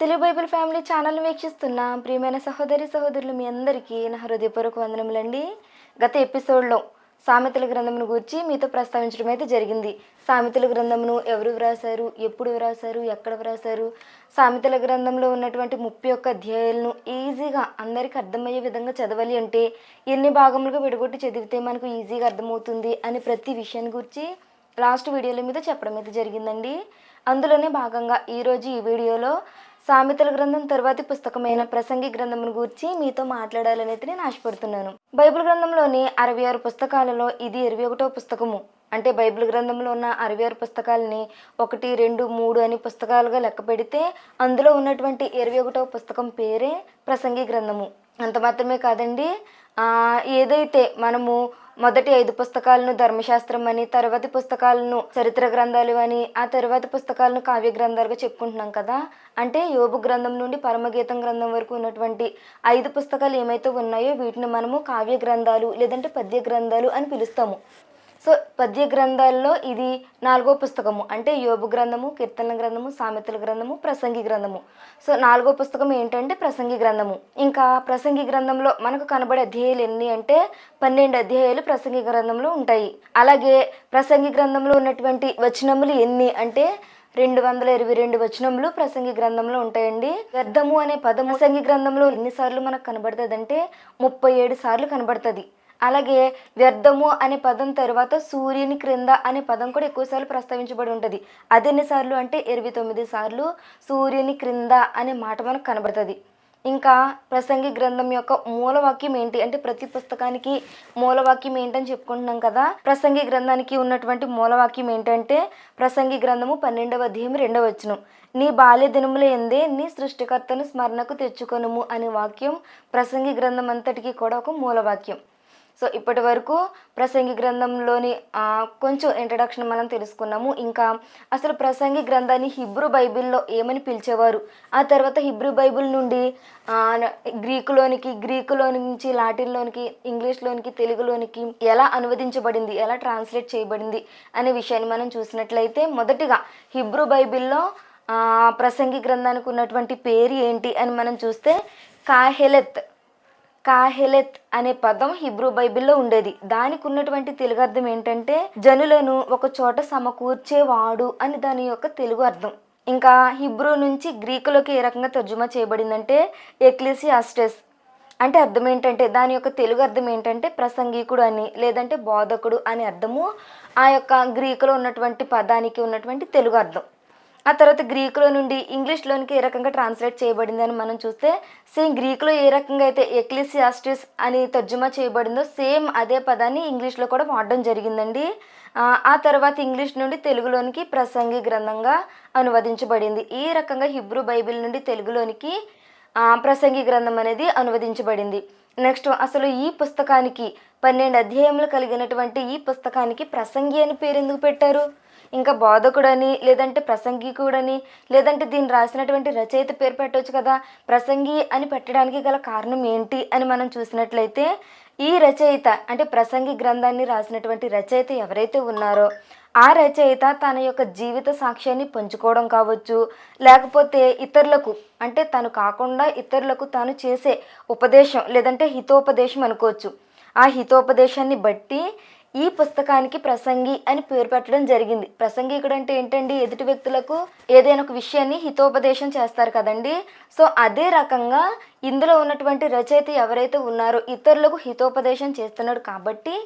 Telugu Bible family channel వీక్షిస్తున్న ప్రియమైన సహోదరి సహోదరులు మీ అందరికీ నా హృదయపూర్వక వందనములండి. గత ఎపిసోడ్లో సామెతల గ్రంథమును గురించి మీతో ప్రస్తావించడం అయితే జరిగింది. సామెతల గ్రంథమును ఎవరు వ్రాసారు ఎప్పుడు వ్రాసారు ఎక్కడ వ్రాసారు సామెతల గ్రంథంలో ఉన్నటువంటి ముప్పై ఒక్క అధ్యాయాలను ఈజీగా అందరికీ అర్థమయ్యే విధంగా చదవాలి అంటే ఎన్ని భాగములుగా విడగొట్టి చదివితే మనకు ఈజీగా అర్థమవుతుంది అని ప్రతి విషయాన్ని గురించి లాస్ట్ వీడియోల మీద చెప్పడం అయితే జరిగిందండి. అందులోనే భాగంగా ఈరోజు ఈ వీడియోలో సామెతల గ్రంథం తర్వాతి పుస్తకమైన ప్రసంగి గ్రంథమును గూర్చి మీతో మాట్లాడాలని అయితే నేను ఆశపడుతున్నాను. బైబిల్ గ్రంథంలోని అరవై ఆరు పుస్తకాలలో ఇది ఇరవై ఒకటో పుస్తకము. అంటే బైబిల్ గ్రంథంలో ఉన్న అరవై ఆరు పుస్తకాలని ఒకటి రెండు మూడు అని పుస్తకాలుగా లెక్క పెడితే అందులో ఉన్నటువంటి ఇరవై ఒకటో పుస్తకం పేరే ప్రసంగి గ్రంథము. అంత మాత్రమే కాదండి. ఏదైతే మనము మొదటి ఐదు పుస్తకాలను ధర్మశాస్త్రం అని తర్వాతి పుస్తకాలను చరిత్ర గ్రంథాలు అని ఆ తర్వాతి పుస్తకాలను కావ్య గ్రంథాలుగా చెప్పుకుంటున్నాం కదా అంటే యోబు గ్రంథం నుండి పరమగీతం గ్రంథం వరకు ఉన్నటువంటి ఐదు పుస్తకాలు ఏమైతే ఉన్నాయో వీటిని మనము కావ్య గ్రంథాలు లేదంటే పద్య గ్రంథాలు అని పిలుస్తాము. సో పద్య గ్రంథాల్లో ఇది నాలుగో పుస్తకము. అంటే యోబు గ్రంథము కీర్తన గ్రంథము సామెతల గ్రంథము ప్రసంగి గ్రంథము. సో నాలుగో పుస్తకం ఏంటంటే ప్రసంగి గ్రంథము. ఇంకా ప్రసంగి గ్రంథంలో మనకు కనబడే అధ్యాయాలు ఎన్ని అంటే పన్నెండు అధ్యాయాలు ప్రసంగి గ్రంథంలో ఉంటాయి. అలాగే ప్రసంగి గ్రంథంలో ఉన్నటువంటి వచనములు ఎన్ని అంటే రెండు వందల ఇరవై రెండు వచనములు ప్రసంగి గ్రంథంలో ఉంటాయండి. వ్యర్థము అనే పదము ప్రసంగి గ్రంథంలో ఎన్నిసార్లు మనకు కనబడుతుంది అంటే ముప్పై ఏడు సార్లు కనబడుతుంది. అలాగే వ్యర్థము అనే పదం తర్వాత సూర్యుని క్రింద అనే పదం కూడా ఎక్కువసార్లు ప్రస్తావించబడి ఉంటుంది. అది ఎన్నిసార్లు అంటే ఇరవై తొమ్మిది సార్లు సూర్యుని క్రింద అనే మాట మనకు కనబడుతుంది. ఇంకా ప్రసంగి గ్రంథం యొక్క మూలవాక్యం ఏంటి? అంటే ప్రతి పుస్తకానికి మూలవాక్యం ఏంటని చెప్పుకుంటున్నాం కదా. ప్రసంగి గ్రంథానికి ఉన్నటువంటి మూలవాక్యం ఏంటంటే ప్రసంగి గ్రంథము పన్నెండవ అధ్యాయం రెండవ వచనం. నీ బాల్య దినముల ఎందే నీ సృష్టికర్తను స్మరణకు తెచ్చుకొనుము అనే వాక్యం ప్రసంగి గ్రంథం అంతటికి కూడా ఒక మూలవాక్యం. సో ఇప్పటి వరకు ప్రసంగి గ్రంథంలోని కొంచెం ఇంట్రడక్షన్ మనం తెలుసుకున్నాము. ఇంకా అసలు ప్రసంగి గ్రంథాన్ని హిబ్రూ బైబిల్లో ఏమని పిలిచేవారు? ఆ తర్వాత హిబ్రూ బైబిల్ నుండి గ్రీకులోనికి గ్రీకులో నుంచి లాటిన్లోనికి ఇంగ్లీష్లోనికి తెలుగులోనికి ఎలా అనువదించబడింది ఎలా ట్రాన్స్లేట్ చేయబడింది అనే విషయాన్ని మనం చూసినట్లయితే మొదటిగా హిబ్రూ బైబిల్లో ప్రసంగి గ్రంథానికి ఉన్నటువంటి పేరు ఏంటి అని మనం చూస్తే కాహెలెత్. కాహెలెత్ అనే పదం హిబ్రూ బైబిల్లో ఉండేది. దానికి ఉన్నటువంటి తెలుగు అర్థం ఏంటంటే జనులను ఒక చోట సమకూర్చేవాడు అని దాని యొక్క తెలుగు అర్థం. ఇంకా హిబ్రూ నుంచి గ్రీకులోకి ఏ రకంగా తర్జుమా చేయబడిందంటే ఎక్లిసియాస్టెస్ అంటే అర్థం ఏంటంటే దాని యొక్క తెలుగు అర్థం ఏంటంటే ప్రసంగికుడు అని లేదంటే బోధకుడు అని అర్థము ఆ యొక్క గ్రీకులో ఉన్నటువంటి పదానికి ఉన్నటువంటి తెలుగు అర్థం. ఆ తర్వాత గ్రీకులో నుండి ఇంగ్లీష్లోనికి ఏ రకంగా ట్రాన్స్లేట్ చేయబడిందని మనం చూస్తే సేమ్ గ్రీకులో ఏ రకంగా అయితే ఎక్లిసియాస్టిస్ అని తర్జుమా చేయబడిందో సేమ్ అదే పదాన్ని ఇంగ్లీష్లో కూడా వాడడం జరిగిందండి. ఆ, తర్వాత ఇంగ్లీష్ నుండి తెలుగులోనికి ప్రసంగి గ్రంథంగా అనువదించబడింది. ఈ రకంగా హిబ్రూ బైబిల్ నుండి తెలుగులోనికి ప్రసంగి గ్రంథం అనేది అనువదించబడింది. నెక్స్ట్ అసలు ఈ పుస్తకానికి పన్నెండు అధ్యాయములు కలిగినటువంటి ఈ పుస్తకానికి ప్రసంగి అని పేరు ఎందుకు పెట్టారు? ఇంకా బోధకుడని లేదంటే ప్రసంగికుడని లేదంటే దీన్ని రాసినటువంటి రచయిత పేరు పెట్టవచ్చు కదా ప్రసంగి అని పెట్టడానికి గల కారణం ఏంటి అని మనం చూసినట్లయితే ఈ రచయిత అంటే ప్రసంగి గ్రంథాన్ని రాసినటువంటి రచయిత ఎవరైతే ఉన్నారో ఆ రచయిత తన యొక్క జీవిత సాక్ష్యాన్ని పంచుకోవడం కావచ్చు లేకపోతే ఇతరులకు అంటే తను కాకుండా ఇతరులకు తాను చేసే ఉపదేశం లేదంటే హితోపదేశం అనుకోవచ్చు. ఆ హితోపదేశాన్ని బట్టి ఈ పుస్తకానికి ప్రసంగి అని పేరు పెట్టడం జరిగింది. ప్రసంగికుడు అంటే ఏంటండి? ఎదుటి వ్యక్తులకు ఏదైనా ఒక విషయాన్ని హితోపదేశం చేస్తారు కదండి. సో అదే రకంగా ఇందులో ఉన్నటువంటి రచయిత ఎవరైతే ఉన్నారో ఇతరులకు హితోపదేశం చేస్తున్నాడు కాబట్టి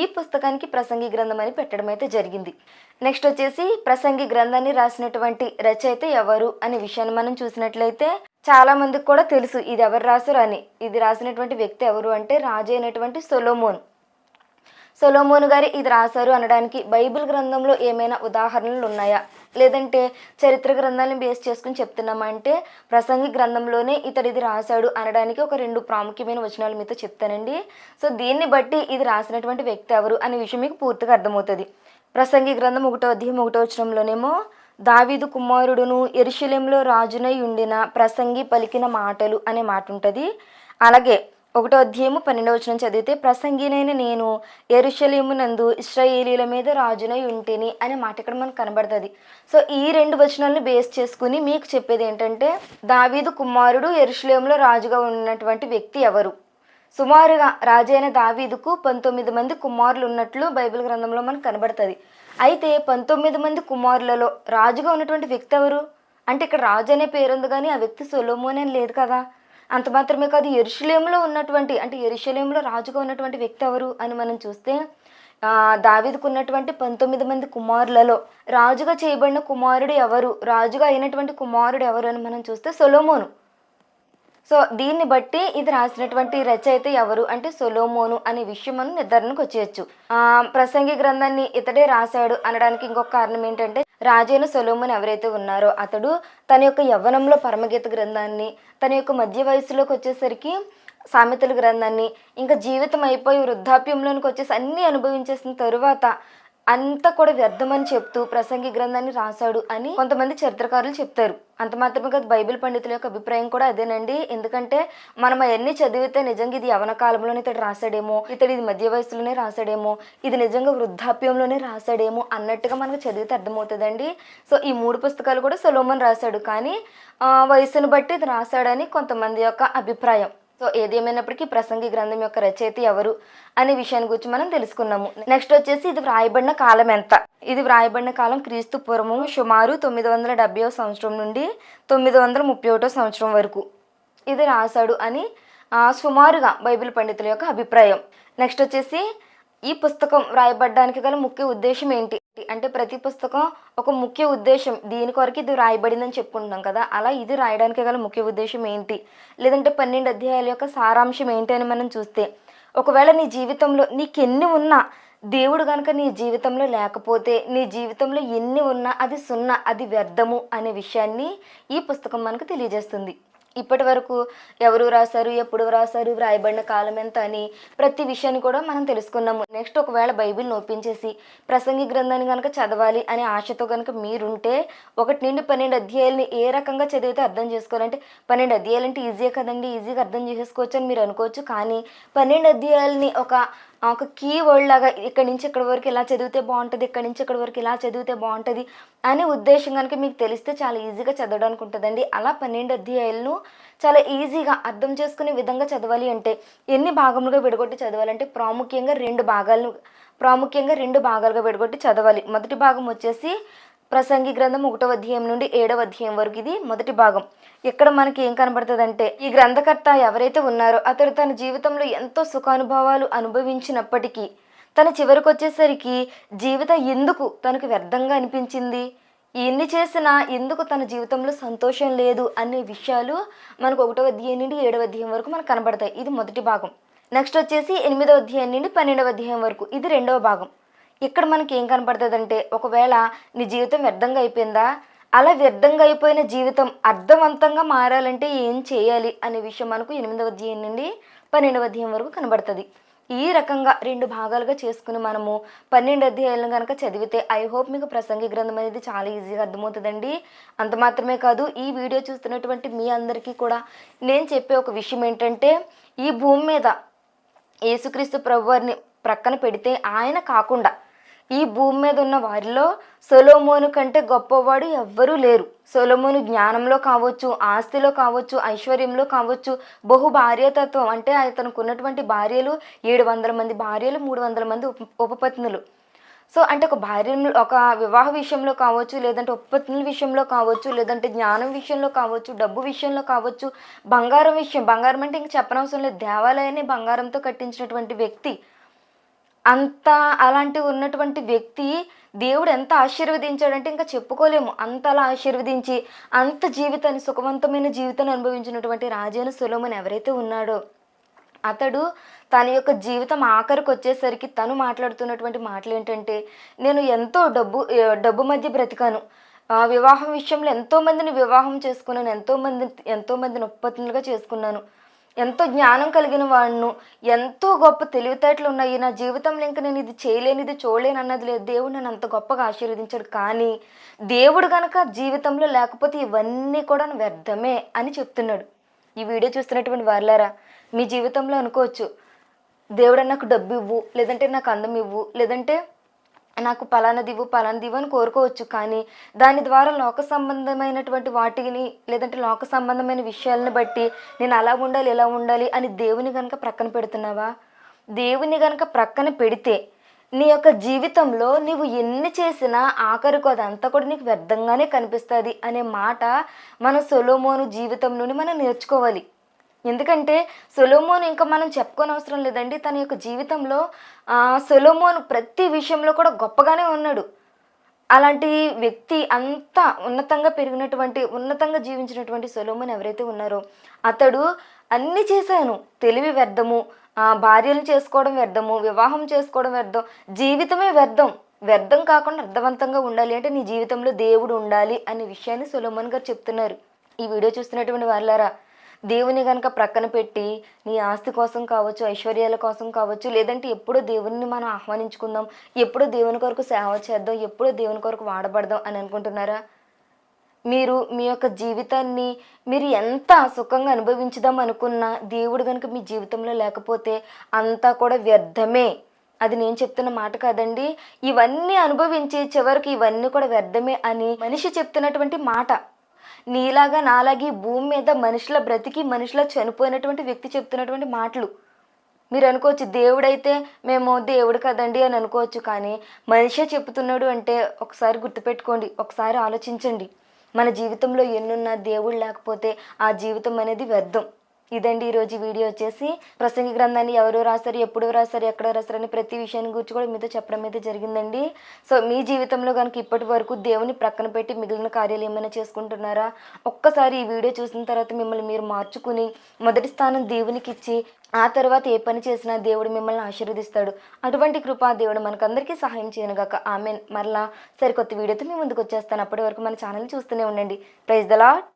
ఈ పుస్తకానికి ప్రసంగి గ్రంథం అని పెట్టడం అయితే జరిగింది. నెక్స్ట్ వచ్చేసి ప్రసంగి గ్రంథాన్ని రాసినటువంటి రచయిత ఎవరు అనే విషయాన్ని మనం చూసినట్లయితే చాలా మందికి కూడా తెలుసు ఇది ఎవరు రాసారు అని. ఇది రాసినటువంటి వ్యక్తి ఎవరు అంటే రాజు అయినటువంటి సొలోమోన్. సొలోమోన్ గారు ఇది రాశారు అనడానికి బైబిల్ గ్రంథంలో ఏమైనా ఉదాహరణలు ఉన్నాయా? లేదంటే చరిత్ర గ్రంథాలను బేస్ చేసుకుని చెప్తున్నామా అంటే ప్రసంగి గ్రంథంలోనే ఇతడు ఇది రాశాడు అనడానికి ఒక రెండు ప్రాముఖ్యమైన వచనాలు మీతో చెప్తానండి. సో దీన్ని బట్టి ఇది రాసినటువంటి వ్యక్తి ఎవరు అనే విషయం మీకు పూర్తిగా అర్థమవుతుంది. ప్రసంగి గ్రంథం ఒకటో అధ్యాయం ఒకటో వచనంలోనేమో దావీదు కుమారుడును ఎరుషలేంలో రాజునై ఉండిన ప్రసంగి పలికిన మాటలు అనే మాట ఉంటుంది. అలాగే ఒకటో అధ్యాయము పన్నెండవ వచనం చదివితే ప్రసంగినైన నేను ఎరుషలేమునందు ఇస్రాయేలీల మీద రాజునై ఉంటేని అనే మాట ఇక్కడ మనకు కనబడుతుంది. సో ఈ రెండు వచనాలను బేస్ చేసుకుని మీకు చెప్పేది ఏంటంటే దావీదు కుమారుడు ఎరుషలేములో రాజుగా ఉన్నటువంటి వ్యక్తి ఎవరు? సుమారుగా రాజైన దావీదుకు పంతొమ్మిది మంది కుమారులు ఉన్నట్లు బైబిల్ గ్రంథంలో మనకు కనబడుతుంది. అయితే పంతొమ్మిది మంది కుమారులలో రాజుగా ఉన్నటువంటి వ్యక్తి ఎవరు? అంటే ఇక్కడ రాజు అనే పేరు ఉంది కానీ ఆ వ్యక్తి సొలోమోన్ అని లేదు కదా. అంత మాత్రమే కాదు ఎరుషలేంలో ఉన్నటువంటి అంటే ఎరుషలేంలో రాజుగా ఉన్నటువంటి వ్యక్తి ఎవరు అని మనం చూస్తే ఆ, దావీదుకు ఉన్నటువంటి పంతొమ్మిది మంది కుమారులలో రాజుగా చేయబడిన కుమారుడు ఎవరు? రాజుగా అయినటువంటి కుమారుడు ఎవరు అని మనం చూస్తే సొలోమోను. సో దీన్ని బట్టి ఇది రాసినటువంటి రచయిత ఎవరు? అంటే సొలోమోను అనే విషయం మనం నిర్ధారణకు వచ్చేయచ్చు. ప్రసంగి గ్రంథాన్ని ఇతడే రాశాడు అనడానికి ఇంకొక కారణం ఏంటంటే రాజైన సొలోమోన్ ఎవరైతే ఉన్నారో అతడు తన యొక్క యవ్వనంలో పరమగీత గ్రంథాన్ని తన యొక్క మధ్య వయసులోకి వచ్చేసరికి సామెతల గ్రంథాన్ని ఇంకా జీవితం అయిపోయి వృద్ధాప్యంలోనికి వచ్చేసి అన్నీ అనుభవించేసిన తరువాత అంతా కూడా వ్యర్థమని చెప్తూ ప్రసంగి గ్రంథాన్ని రాశాడు అని కొంతమంది చరిత్రకారులు చెప్తారు. అంత మాత్రమే కాదు బైబిల్ పండితుల యొక్క అభిప్రాయం కూడా అదేనండి. ఎందుకంటే మనం అవన్నీ చదివితే నిజంగా ఇది యవన కాలంలోనే ఇతడు రాశాడేమో ఇతడు ఇది మధ్య వయసులోనే రాశాడేమో ఇది నిజంగా వృద్ధాప్యంలోనే రాశాడేమో అన్నట్టుగా మనకు చదివితే అర్థమవుతుందండి. సో ఈ మూడు పుస్తకాలు కూడా సొలోమన్ రాశాడు. కానీ వయసును బట్టి ఇది రాశాడని కొంతమంది యొక్క అభిప్రాయం. సో ఏదేమైనప్పటికీ ప్రసంగి గ్రంథం యొక్క రచయిత ఎవరు అనే విషయాన్ని గురించి మనం తెలుసుకున్నాము. నెక్స్ట్ వచ్చేసి ఇది వ్రాయబడిన కాలం ఎంత? ఇది వ్రాయబడిన కాలం క్రీస్తు పూర్వము సుమారు తొమ్మిది వందల డెబ్బై సంవత్సరం నుండి తొమ్మిది వందల ముప్పై ఒకటో సంవత్సరం వరకు. ఇది రాశాడు అని సుమారుగా బైబిల్ పండితుల యొక్క అభిప్రాయం. నెక్స్ట్ వచ్చేసి ఈ పుస్తకం వ్రాయబడడానికి గల ముఖ్య ఉద్దేశం ఏంటి? అంటే ప్రతి పుస్తకం ఒక ముఖ్య ఉద్దేశం. దీని కొరకు ఇది రాయబడిందని చెప్పుకుంటున్నాం కదా. అలా ఇది రాయడానికి గల ముఖ్య ఉద్దేశం ఏంటి? లేదంటే పన్నెండు అధ్యాయాల యొక్క సారాంశం ఏంటి అని మనం చూస్తే ఒకవేళ నీ జీవితంలో నీకెన్ని ఉన్నా దేవుడు కనుక నీ జీవితంలో లేకపోతే నీ జీవితంలో ఎన్ని ఉన్నా అది సున్నా అది వ్యర్థము అనే విషయాన్ని ఈ పుస్తకం మనకు తెలియజేస్తుంది. ఇప్పటి వరకు ఎవరు రాశారు ఎప్పుడు రాశారు వ్రాయబడిన కాలం ఎంత అని ప్రతి విషయాన్ని కూడా మనం తెలుసుకున్నాము. నెక్స్ట్ ఒకవేళ బైబిల్ని ఓపెన్ ప్రసంగి గ్రంథాన్ని కనుక చదవాలి అనే ఆశతో కనుక మీరుంటే ఒకటి నుండి పన్నెండు అధ్యాయాలని ఏ రకంగా చదివితే అర్థం చేసుకోవాలంటే పన్నెండు అధ్యాయాలంటే ఈజీయే కదండి ఈజీగా అర్థం చేసుకోవచ్చు అని మీరు అనుకోవచ్చు. కానీ పన్నెండు అధ్యాయాలని ఒక ఒక కీ వర్డ్ లాగా ఇక్కడి నుంచి ఇక్కడి వరకు ఇలా చదివితే బాగుంటుంది ఇక్కడి నుంచి ఇక్కడి వరకు ఇలా చదివితే బాగుంటుంది అనే ఉద్దేశం కనుక మీకు తెలిస్తే చాలా ఈజీగా చదవడానికి ఉంటుందండి. అలా పన్నెండు అధ్యాయులను చాలా ఈజీగా అర్థం చేసుకునే విధంగా చదవాలి అంటే ఎన్ని భాగములుగా విడగొట్టి చదవాలంటే ప్రాముఖ్యంగా రెండు భాగాలను ప్రాముఖ్యంగా రెండు భాగాలుగా విడగొట్టి చదవాలి. మొదటి భాగం వచ్చేసి ప్రసంగి గ్రంథం ఒకటవ అధ్యాయం నుండి ఏడవ అధ్యాయం వరకు ఇది మొదటి భాగం. ఇక్కడ మనకి ఏం కనబడుతుందంటే ఈ గ్రంథకర్త ఎవరైతే ఉన్నారో అతడు తన జీవితంలో ఎంతో సుఖానుభవాలు అనుభవించినప్పటికీ తన చివరికి వచ్చేసరికి జీవితం ఎందుకు తనకు వ్యర్థంగా అనిపించింది? ఎన్ని చేసినా ఎందుకు తన జీవితంలో సంతోషం లేదు అనే విషయాలు మనకు ఒకటవ అధ్యాయం నుండి ఏడవ అధ్యాయం వరకు మనకు కనబడతాయి. ఇది మొదటి భాగం. నెక్స్ట్ వచ్చేసి ఎనిమిదవ అధ్యాయం నుండి పన్నెండవ అధ్యాయం వరకు. ఇది రెండవ భాగం. ఇక్కడ మనకి ఏం కనపడుతుందంటే ఒకవేళ నీ జీవితం వ్యర్థంగా అయిపోయిందా? అలా వ్యర్థంగా అయిపోయిన జీవితం అర్థవంతంగా మారాలంటే ఏం చేయాలి అనే విషయం మనకు ఎనిమిదవ అధ్యాయం నుండి పన్నెండవ అధ్యాయం వరకు కనబడుతుంది. ఈ రకంగా రెండు భాగాలుగా చేసుకుని మనము పన్నెండు అధ్యాయాలను కనుక చదివితే ఐ హోప్ మీకు ప్రసంగి గ్రంథం అనేది చాలా ఈజీగా అర్థమవుతుందండి. అంత మాత్రమే కాదు ఈ వీడియో చూస్తున్నటువంటి మీ అందరికీ కూడా నేను చెప్పే ఒక విషయం ఏంటంటే ఈ భూమి మీద యేసుక్రీస్తు ప్రభువారిని ప్రక్కన పెడితే ఆయన కాకుండా ఈ భూమి మీద ఉన్న వారిలో సొలోమోను కంటే గొప్పవాడు ఎవ్వరూ లేరు. సొలోమోను జ్ఞానంలో కావచ్చు ఆస్తిలో కావచ్చు ఐశ్వర్యంలో కావచ్చు బహు భార్యతత్వం అంటే అతనికి ఉన్నటువంటి భార్యలు ఏడు వందల మంది భార్యలు మూడు వందల మంది ఉప ఉపపత్నులు. సో అంటే ఒక భార్య ఒక వివాహ విషయంలో కావచ్చు లేదంటే ఉత్పత్తుల విషయంలో కావచ్చు లేదంటే జ్ఞానం విషయంలో కావచ్చు డబ్బు విషయంలో కావచ్చు బంగారం విషయం బంగారం అంటే ఇంక చెప్పనవసరం లేదు. దేవాలయాన్ని బంగారంతో కట్టించినటువంటి వ్యక్తి అంత అలాంటి ఉన్నటువంటి వ్యక్తి దేవుడు ఎంత ఆశీర్వదించాడంటే ఇంకా చెప్పుకోలేము. అంతలా ఆశీర్వదించి అంత జీవితాన్ని సుఖవంతమైన జీవితాన్ని అనుభవించినటువంటి రాజైన సులోమన్ ఎవరైతే ఉన్నాడో అతడు తన యొక్క జీవితం ఆఖరికి వచ్చేసరికి తను మాట్లాడుతున్నటువంటి మాటలు ఏంటంటే నేను ఎంతో డబ్బు డబ్బు మధ్య బ్రతికాను. వివాహం విషయంలో ఎంతోమందిని వివాహం చేసుకున్నాను ఎంతోమంది ఎంతోమందిని ఉత్పత్తులుగా చేసుకున్నాను. ఎంతో జ్ఞానం కలిగిన వాడును ఎంతో గొప్ప తెలివితేటలు ఉన్నాయి. నా జీవితంలో ఇంకా నేను ఇది చేయలేనిది చూడలేను అన్నది లేదు. దేవుడు నన్ను అంత గొప్పగా ఆశీర్వదించాడు. కానీ దేవుడు కనుక జీవితంలో లేకపోతే ఇవన్నీ కూడా వ్యర్థమే అని చెప్తున్నాడు. ఈ వీడియో చూస్తున్నటువంటి వారులారా మీ జీవితంలో అనుకోవచ్చు దేవుడు నాకు డబ్బు ఇవ్వు లేదంటే నాకు అందం ఇవ్వు లేదంటే నాకు పలానది ఇవ్వు అని కోరుకోవచ్చు. కానీ దాని ద్వారా లోక సంబంధమైనటువంటి వాటిని లేదంటే లోక సంబంధమైన విషయాలను బట్టి నేను అలా ఉండాలి ఇలా ఉండాలి అని దేవుని కనుక ప్రక్కన పెడుతున్నావా? దేవుని కనుక ప్రక్కన పెడితే నీ యొక్క జీవితంలో నీవు ఎన్ని చేసినా ఆఖరికి అదంతా కూడా నీకు వ్యర్థంగానే కనిపిస్తుంది అనే మాట మన సొలోమోను జీవితం నుండి మనం నేర్చుకోవాలి. ఎందుకంటే సొలోమోన్ ఇంకా మనం చెప్పుకోని అవసరం లేదండి. తన యొక్క జీవితంలో సొలోమోన్ ప్రతి విషయంలో కూడా గొప్పగానే ఉన్నాడు. అలాంటి వ్యక్తి అంత ఉన్నతంగా పెరిగినటువంటి ఉన్నతంగా జీవించినటువంటి సొలోమన్ ఎవరైతే ఉన్నారో అతడు అన్నీ చేశాను. తెలివి వ్యర్థము ఆ, భార్యలు చేసుకోవడం వ్యర్థము వివాహం చేసుకోవడం వ్యర్థం జీవితమే వ్యర్థం. వ్యర్థం కాకుండా అర్థవంతంగా ఉండాలి అంటే నీ జీవితంలో దేవుడు ఉండాలి అనే విషయాన్ని సొలోమన్ గారు చెప్తున్నారు. ఈ వీడియో చూస్తున్నటువంటి వాళ్ళారా దేవుని కనుక ప్రక్కన పెట్టి నీ ఆస్తి కోసం కావచ్చు ఐశ్వర్యాల కోసం కావచ్చు లేదంటే ఎప్పుడో దేవుని మనం ఆహ్వానించుకుందాం ఎప్పుడో దేవుని కొరకు సేవ చేద్దాం ఎప్పుడో దేవుని కొరకు వాడబడదాం అని అనుకుంటున్నారా? మీరు మీ యొక్క జీవితాన్ని మీరు ఎంత సుఖంగా అనుభవించుదాం అనుకున్నా దేవుడు కనుక మీ జీవితంలో లేకపోతే అంతా కూడా వ్యర్థమే. అది నేను చెప్తున్న మాట కాదండి. ఇవన్నీ అనుభవించి చివరికి ఇవన్నీ కూడా వ్యర్థమే అని మనిషి చెప్తున్నటువంటి మాట. నీలాగా నాలాగే భూమి మీద మనుషుల బ్రతికి మనుషుల చనిపోయినటువంటి వ్యక్తి చెప్తున్నటువంటి మాటలు. మీరు అనుకోవచ్చు దేవుడైతే మేము దేవుడు కదండి అని అనుకోవచ్చు కానీ మనిషే చెప్తున్నాడు అంటే ఒకసారి గుర్తుపెట్టుకోండి ఒకసారి ఆలోచించండి. మన జీవితంలో ఎన్నున్నా దేవుడు లేకపోతే ఆ జీవితం అనేది వ్యర్థం. ఇదండి ఈరోజు వీడియో వచ్చేసి. ప్రసంగి గ్రంథాన్ని ఎవరు రాస్తారు ఎప్పుడు రాస్తారు ఎక్కడ రాస్తారు అని ప్రతి విషయాన్ని గురించి కూడా మీతో చెప్పడం అయితే జరిగిందండి. సో మీ జీవితంలో కనుక ఇప్పటి వరకు దేవుని ప్రక్కన పెట్టి మిగిలిన కార్యాలు ఏమైనా చేసుకుంటున్నారా? ఒక్కసారి ఈ వీడియో చూసిన తర్వాత మిమ్మల్ని మీరు మార్చుకుని మొదటి స్థానం దేవునికి ఇచ్చి ఆ తర్వాత ఏ పని చేసినా దేవుడు మిమ్మల్ని ఆశీర్వదిస్తాడు. అటువంటి కృపా దేవుడు మనకందరికీ సహాయం చేయనుగాక ఆమె మరలా సరికొత్త వీడియోతో మీ ముందుకు వచ్చేస్తాను. అప్పటి వరకు మన ఛానల్ చూస్తూనే ఉండండి. ప్రైజ్ దలా